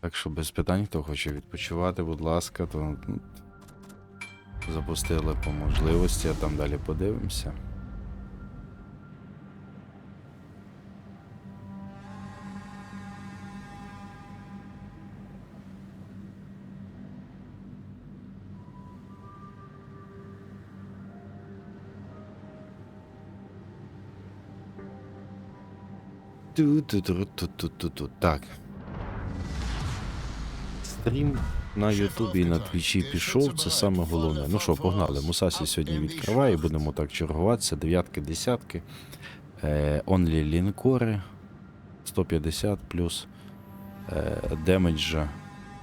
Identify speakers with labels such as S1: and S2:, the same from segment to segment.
S1: Так що без питань, хто хоче відпочивати, будь ласка, то запустили по можливості, а там далі подивимося. Ту-ту-ту-ту-ту-ту-ту. Так. Стрім на Ютубі і на Твічі пішов, це саме головне. Ну що, погнали. Мусасі сьогодні відкриває, будемо так чергуватися. Дев'ятки, десятки. Е, онлі лінкори 150 плюс е, демеджа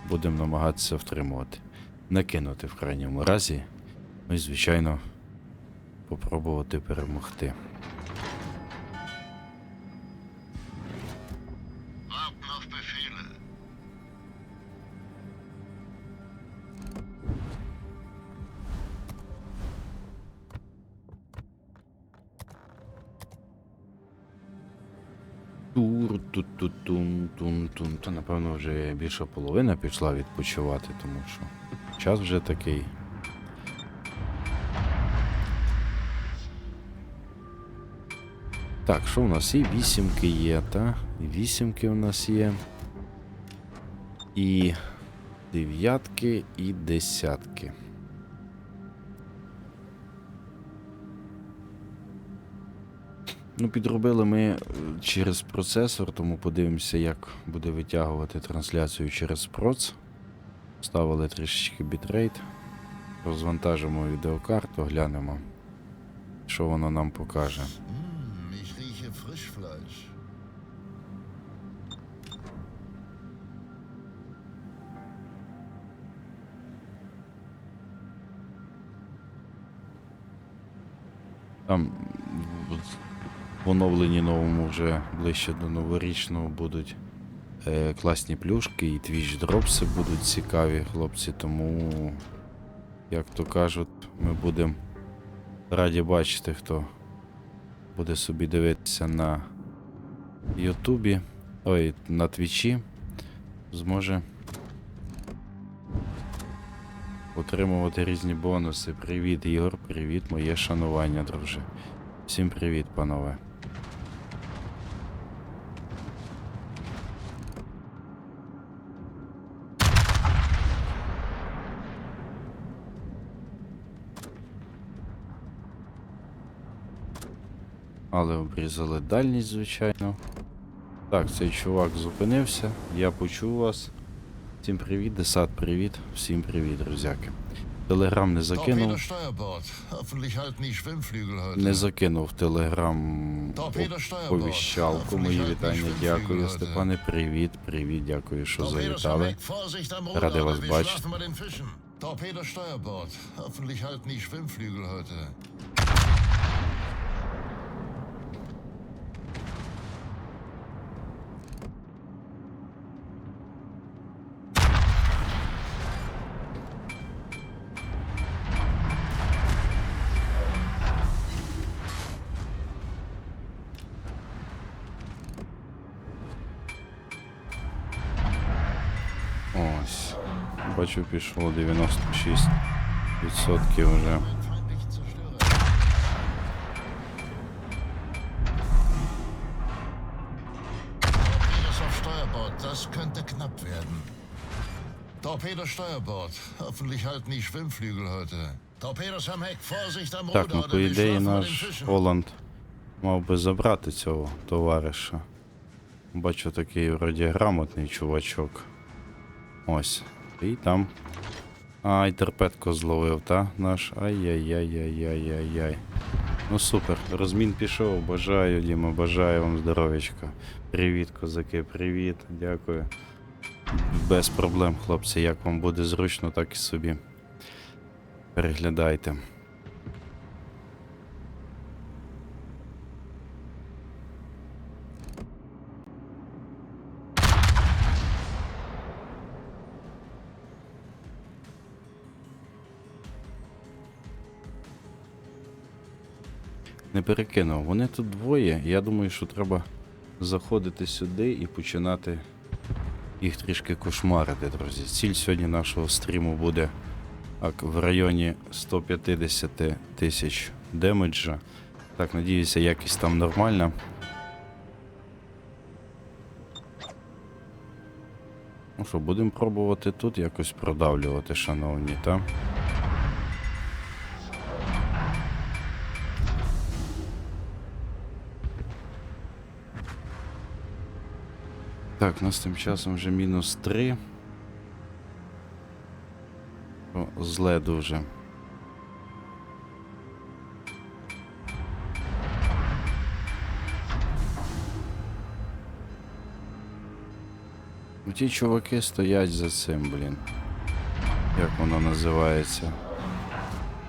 S1: будемо намагатися втримувати. Накинути в крайньому разі. Ну і, звичайно, попробувати перемогти. Напевно вже більша половина пішла відпочивати, тому що час вже такий. Так, що в нас? І вісімки є, та? Вісімки в нас є. І дев'ятки, і десятки. Ну, підробили ми е, через процесор, тому подивимося, як буде витягувати трансляцію через проц. Ставили трішечки бітрейт. Розвантажимо відеокарту, глянемо, що воно нам покаже. Там оновленні новому вже ближче до новорічного будуть е, класні плюшки і твіч дропси будуть цікаві, хлопці. Тому, як то кажуть, ми будемо раді бачити, хто буде собі дивитися на Ютубі, ой, на Твічі, зможе отримувати різні бонуси. Привіт, Ігор, привіт, моє шанування, друже. Всім привіт, панове. Але обрізали дальність, звичайно. Так, цей чувак зупинився. Я почув вас. Всім привіт, Десат, привіт. Всім привіт, друзяки. Телеграм не закинув. Не закинув телеграм повіщалку. Мої вітання. Дякую, Степане. Привіт, привіт, дякую, що завітали. Радий вас бачити. Пішло 96% вже.
S2: Feindlichen Zerstörer. Torpedos auf Steuerbord, das könnte knapp werden. Torpedo Steuerbord. Hoffentlich halten die Schwimmflügel heute. Torpedos am Heck, Vorsicht am
S1: Так,
S2: Ruder,
S1: ну
S2: oder
S1: по ідеї
S2: den
S1: наш. Голланд мав би забрати цього товариша. Бачу такий вроді грамотний чувачок. Ось. І там. Ай, терпетко зловив, та? Наш. Ай-яй-яй-яй-яй-яй-яй. Ну супер, розмін пішов. Бажаю, Діма, бажаю вам здоров'ячка. Привіт, козаки, привіт, дякую. Без проблем, хлопці, як вам буде зручно, так і собі. Переглядайте. Не перекинув. Вони тут двоє. Я думаю, що треба заходити сюди і починати їх трішки кошмарити, друзі. Ціль сьогодні нашого стріму буде в районі 150 тисяч демеджа. Так, надіюся, якість там нормальна. Ну що, будемо пробувати тут якось продавлювати, шановні, так? Так, у нас тим часом вже мінус 3. О, зле дуже. Ну, Ті чуваки стоять за цим, блін. Як воно називається?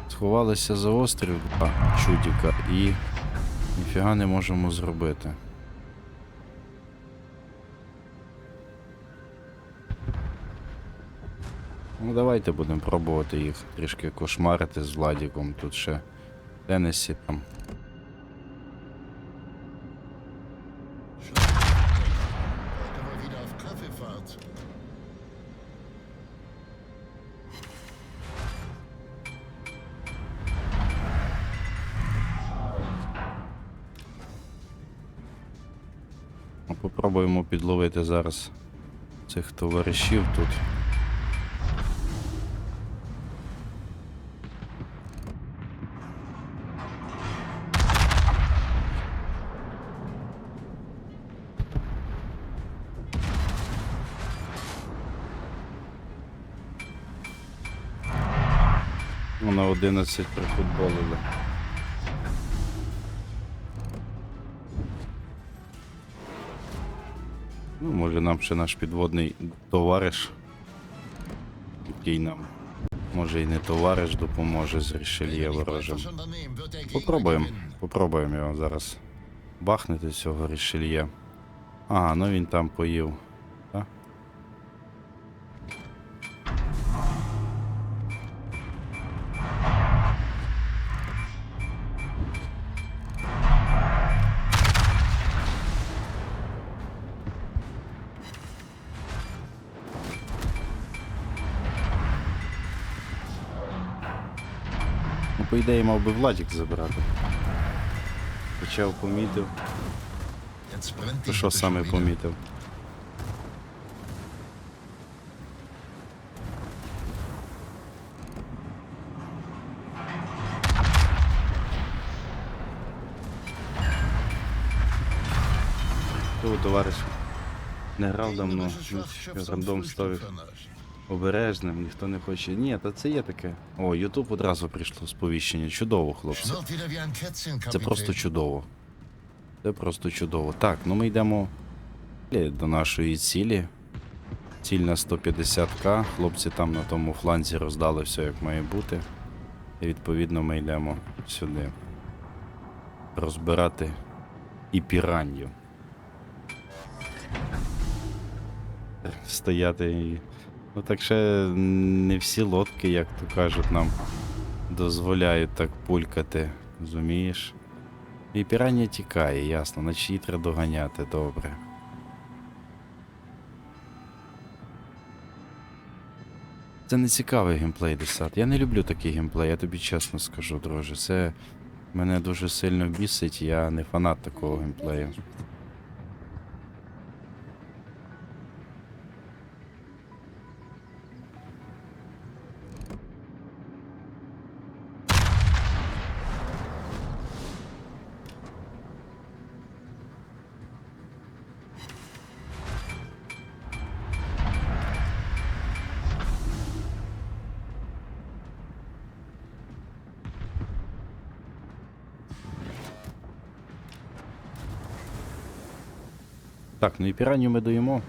S1: Сховалися за острів два чудіка і ніфіга не можемо зробити. Ну, давайте будемо пробувати їх трішки кошмарити з Владіком. Тут ще Теннесі там. Ну, Попробуємо підловити зараз цих товаришів тут. 11 прифутболили. Ну, може нам ще наш підводний товариш, який нам, може і не товариш, допоможе з рішельє ворожим. Попробуємо. Попробуємо його зараз бахнути цього рішельє. Ага, ну він там поїв. Ідеї, мав би Владік забирати. Почав помітив.
S2: Die
S1: що саме помітив? Товариш не грав давно, рандом ставив. Обережним, ніхто не хоче. Ні, та це є таке. О, Ютуб одразу прийшло сповіщення. Чудово, хлопці. Це просто чудово. Це просто чудово. Так, ну ми йдемо до нашої цілі. Ціль на 150к. Хлопці там на тому фланзі роздали все як має бути. І відповідно ми йдемо сюди. Розбирати і піранью. Стояти і. Ну так ще не всі лодки, як то кажуть, нам дозволяють так пулькати. Розумієш? І пірання тікає, ясно, значить її треба доганяти, добре. Це не цікавий геймплей, Десат. Я не люблю такий геймплей, я тобі чесно скажу, друже. Це мене дуже сильно бісить, я не фанат такого геймплею. Так, ну і піранню ми доїмо.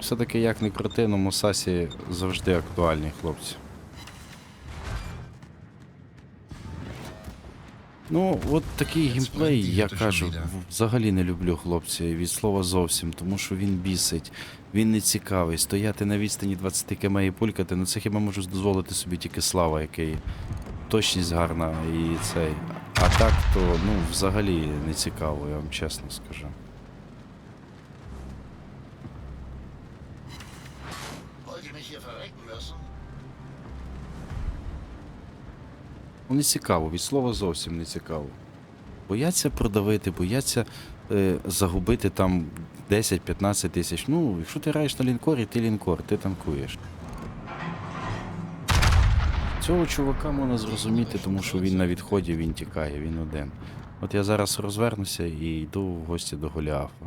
S1: Все-таки як не крути, но Мусасі завжди актуальні, хлопці. Ну, от такий геймплей, я кажу, взагалі не люблю хлопці від слова зовсім, тому що він бісить, він не цікавий. Стояти на відстані 20 км і пулькати, ну це хіба можу дозволити собі тільки слава, який точність гарна і цей. А так то, ну, взагалі не цікаво, я вам чесно скажу. Ну, не цікаво, від слова зовсім не цікаво. Бояться продавити, бояться е, загубити там 10-15 тисяч. Ну, якщо ти граєш на лінкорі, ти лінкор, ти танкуєш. Цього чувака можна зрозуміти, тому що він на відході, він тікає, він один. От я зараз розвернуся і йду в гості до Голіафа.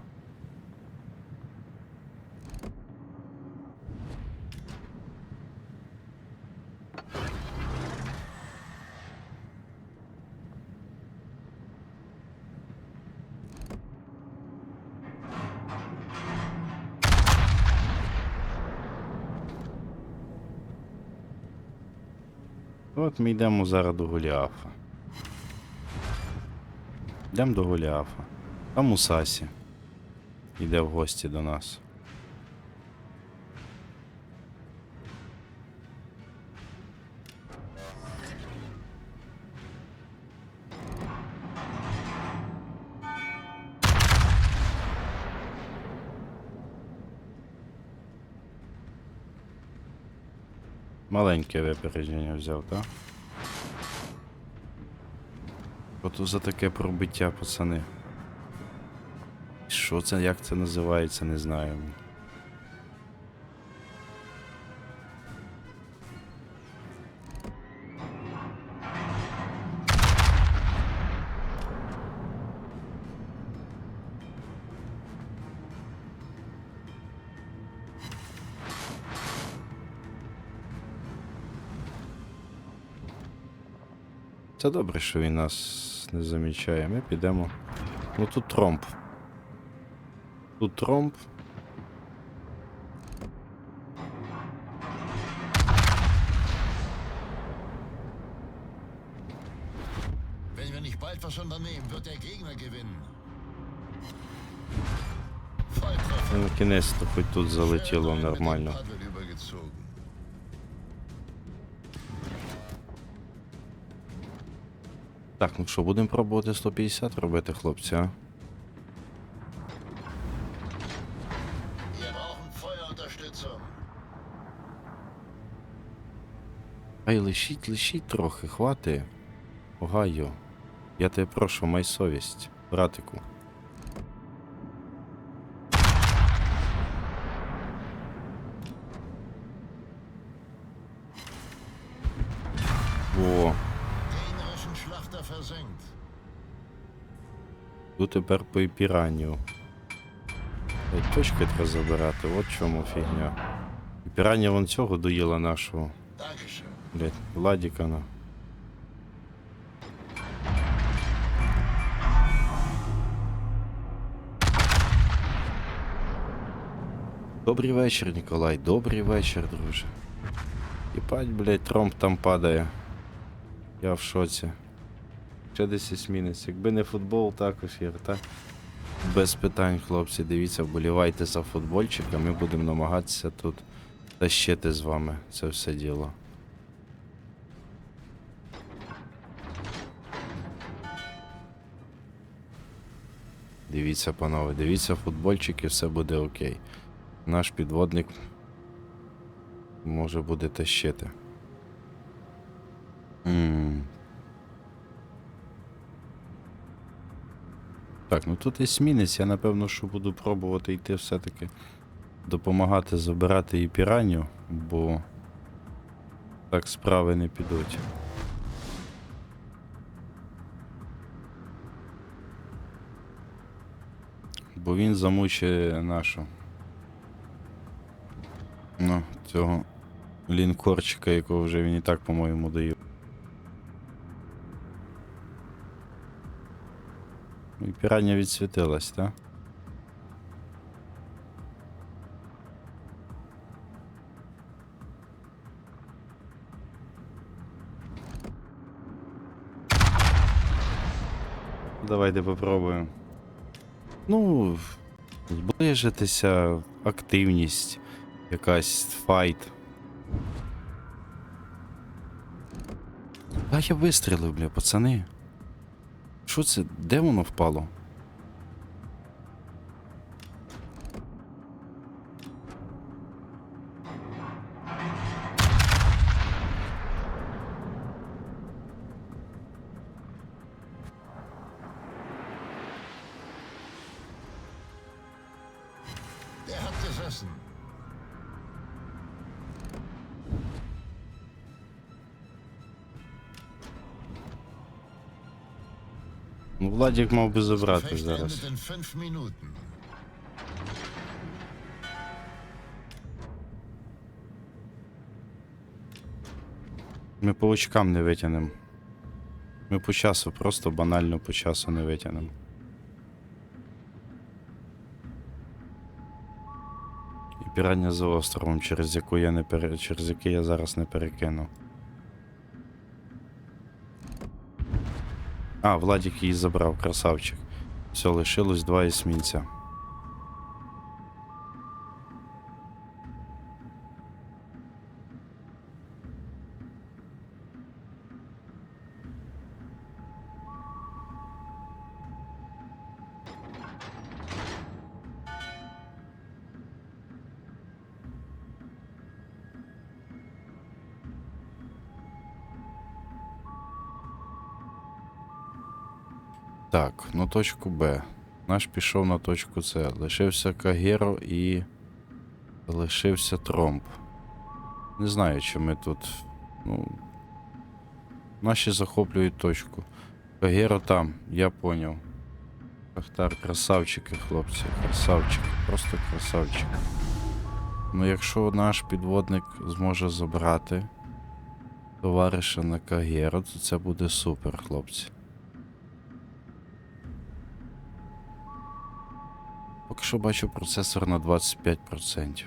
S1: Ми йдемо зараз до Голіафа. Йдемо до Голіафа. Там Мусасі. Йде в гості до нас. Маленьке випередження взяв, так? Ото за таке пробиття, пацани. Що це, як це називається, не знаю. Це добре, що він нас не замічає. Ми підемо. Ну тут тромб. Тут тромб.
S2: Wenn wir nicht bald was unternehmen, wird der Gegner gewinnen. Volltreffer.
S1: Ну, кінець-то хоч тут залетіло нормально. Так, ну що, будемо пробувати 150 робити,
S2: Feuerunterstützung.
S1: Ай, лишіть, лишіть трохи, хвати. Огайо. Я тебе прошу, май совість, братику. Тут тепер по піранню. Е, Точки треба забирати, от чому фігня. І пірання вон цього доїла нашого. Блять, Владіка на. Добрий вечір, Ніколай, добрий вечір, друже. Єпать, блять, тромб там падає. Я в шоці. Ще десь есмінець. Якби не футбол, також є, так? Без питань, хлопці, дивіться, вболівайте за футбольчика, ми будемо намагатися тут тащити з вами це все діло. Дивіться, панове, дивіться футбольчик і все буде окей. Наш підводник може буде тащити. Ну тут есмінець, я напевно, що буду пробувати йти все-таки допомагати забирати і піраню, бо так справи не підуть. Бо він замучує нашу. Ну, цього лінкорчика, якого вже він і так, по-моєму, дає. І пірання відсвітилась, так? Давайте попробуємо. Ну, зближитися, активність, якась файт. А я вистрілив, бля, пацани. Що це? Де воно впало? Владік мав би забрати зараз. Ми по очкам не витягнемо. Ми по часу, просто банально по часу не витягнемо. І пірання за островом, через яку я не пере... через який я зараз не перекину. А, Владик її забрав, красавчик. Все, лишилось два есмінця. Так, на точку Б. Наш пішов на точку С. Лишився Кагеро і лишився Тромб. Не знаю, чи ми тут. Ну. Наші захоплюють точку. Кагеро там, я поняв. Ахтар, красавчики, хлопці, красавчики, просто красавчики. Ну, якщо наш підводник зможе забрати товариша на Кагеро, то це буде супер, хлопці. Поки що бачу процесор на 25%.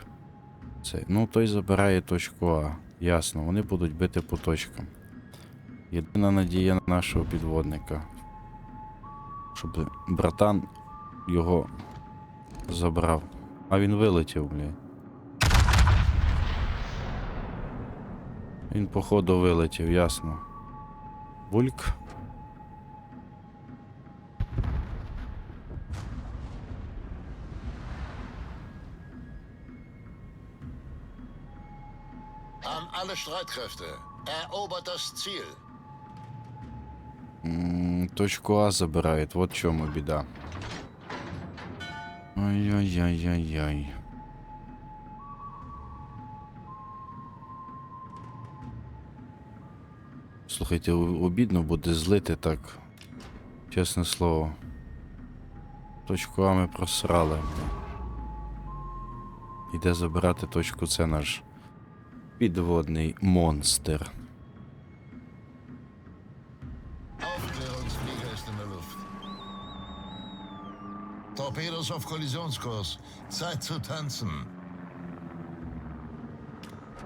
S1: Це, ну, той забирає точку А. Ясно, вони будуть бити по точкам. Єдина надія на нашого підводника. Щоб братан його забрав. А він вилетів, блядь. Він, походу, вилетів, ясно. Бульк.
S2: An alle Streitkräfte. Erobert das Ziel.
S1: Точку А забирають, вот в чому біда. Ай-яй-яй-яй-яй. Слухайте, обідно буде злити так. Чесне слово. Точку А ми просрали. Іде забирати точку С наш підводний монстр.
S2: Torpedos auf Kollisionskurs. Zeit zu tanzen.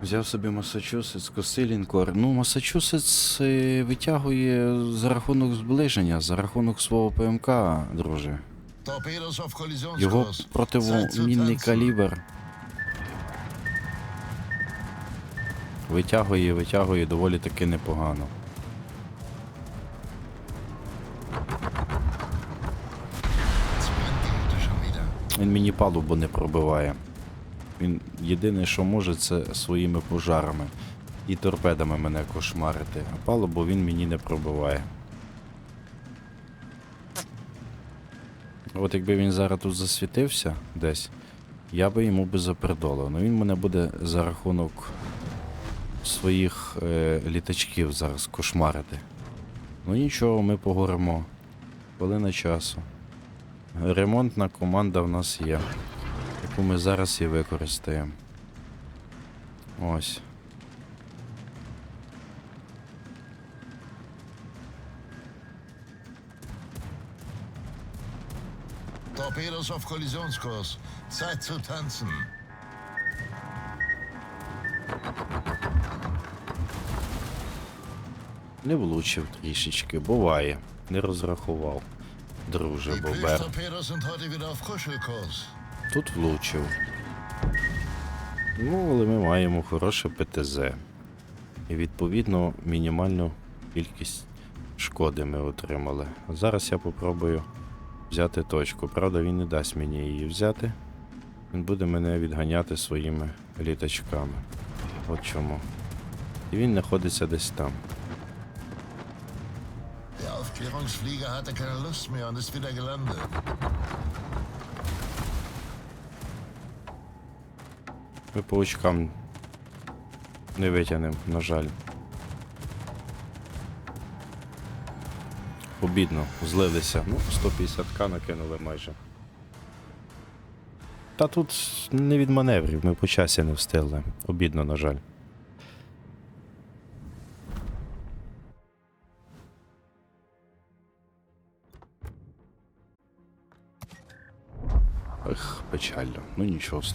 S1: Взяв собі Масачусетс, Косилінкор. Ну, Масачусетс е, витягує за рахунок зближення, за рахунок свого ПМК, друже. Його противомінний калібр. Витягує, витягує доволі таки непогано. Він мені палубу не пробиває. Він єдине, що може, це своїми пожарами і торпедами мене кошмарити. А палубу він мені не пробиває. От якби він зараз тут засвітився десь, я би йому би запердолив. Ну він мене буде за рахунок своїх е, літачків зараз кошмарити. Ну нічого, ми поговоримо. Хвилина часу. Ремонтна команда в нас є, яку ми зараз і використаємо. Ось.
S2: Torpedos auf Kollisionskurs. Zeit zu tanzen.
S1: Не влучив трішечки, буває. Не розрахував. Друже Бобер. Тут влучив. Ну, але ми маємо хороше ПТЗ. І відповідно мінімальну кількість шкоди ми отримали. Зараз я попробую взяти точку. Правда, він не дасть мені її взяти. Він буде мене відганяти своїми літачками. От чому. І він знаходиться десь там.
S2: Der Aufklärungsflieger hatte keine Lust mehr und ist wieder gelandet.
S1: Ми по очкам не витягнемо, на жаль. Обідно, злилися. Ну, 150к накинули майже. Та тут не від маневрів, ми по часі не встигли. Обідно, на жаль. Печально. Ну нічого страшного.